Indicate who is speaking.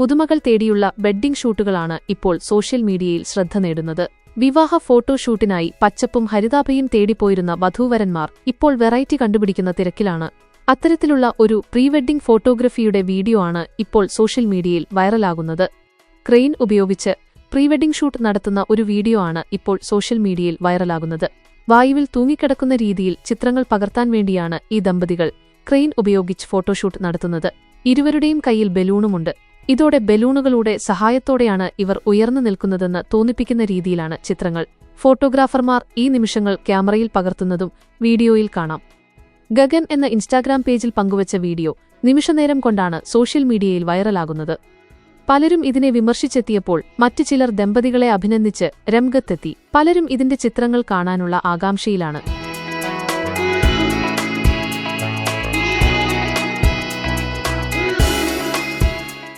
Speaker 1: പുതുമകൾ തേടിയുള്ള വെഡ്ഡിംഗ് ഷൂട്ടുകളാണ് ഇപ്പോൾ സോഷ്യൽ മീഡിയയിൽ ശ്രദ്ധ നേടുന്നത്. വിവാഹ ഫോട്ടോഷൂട്ടിനായി പച്ചപ്പും ഹരിതാഭയും തേടിപ്പോയിരുന്ന വധൂവരന്മാർ ഇപ്പോൾ വെറൈറ്റി കണ്ടുപിടിക്കുന്ന തിരക്കിലാണ്. അത്തരത്തിലുള്ള ഒരു പ്രീ വെഡ്ഡിംഗ് ഫോട്ടോഗ്രഫിയുടെ വീഡിയോ ആണ് ഇപ്പോൾ സോഷ്യൽ മീഡിയയിൽ വൈറലാകുന്നത്. ക്രെയിൻ ഉപയോഗിച്ച് പ്രീ വെഡ്ഡിംഗ് ഷൂട്ട് നടത്തുന്ന ഒരു വീഡിയോ ആണ് ഇപ്പോൾ സോഷ്യൽ മീഡിയയിൽ വൈറലാകുന്നത്. വായുവിൽ തൂങ്ങിക്കിടക്കുന്ന രീതിയിൽ ചിത്രങ്ങൾ പകർത്താൻ വേണ്ടിയാണ് ഈ ദമ്പതികൾ ക്രെയിൻ ഉപയോഗിച്ച് ഫോട്ടോഷൂട്ട് നടത്തുന്നത്. ഇരുവരുടെയും കയ്യിൽ ബലൂണുമുണ്ട്. ഇതോടെ ബലൂണുകളുടെ സഹായത്തോടെയാണ് ഇവർ ഉയർന്നു നിൽക്കുന്നതെന്ന് തോന്നിപ്പിക്കുന്ന രീതിയിലാണ് ചിത്രങ്ങൾ. ഫോട്ടോഗ്രാഫർമാർ ഈ നിമിഷങ്ങൾ ക്യാമറയിൽ പകർത്തുന്നതും വീഡിയോയിൽ കാണാം. ഗഗൻ എന്ന ഇൻസ്റ്റാഗ്രാം പേജിൽ പങ്കുവച്ച വീഡിയോ നിമിഷനേരം കൊണ്ടാണ് സോഷ്യൽ മീഡിയയിൽ വൈറലാകുന്നത്. പലരും ഇതിനെ വിമർശിച്ചെത്തിയപ്പോൾ മറ്റു ചിലർ ദമ്പതികളെ അഭിനന്ദിച്ച് രംഗത്തെത്തി. പലരും ഇതിന്റെ ചിത്രങ്ങൾ കാണാനുള്ള ആകാംക്ഷയിലാണ്.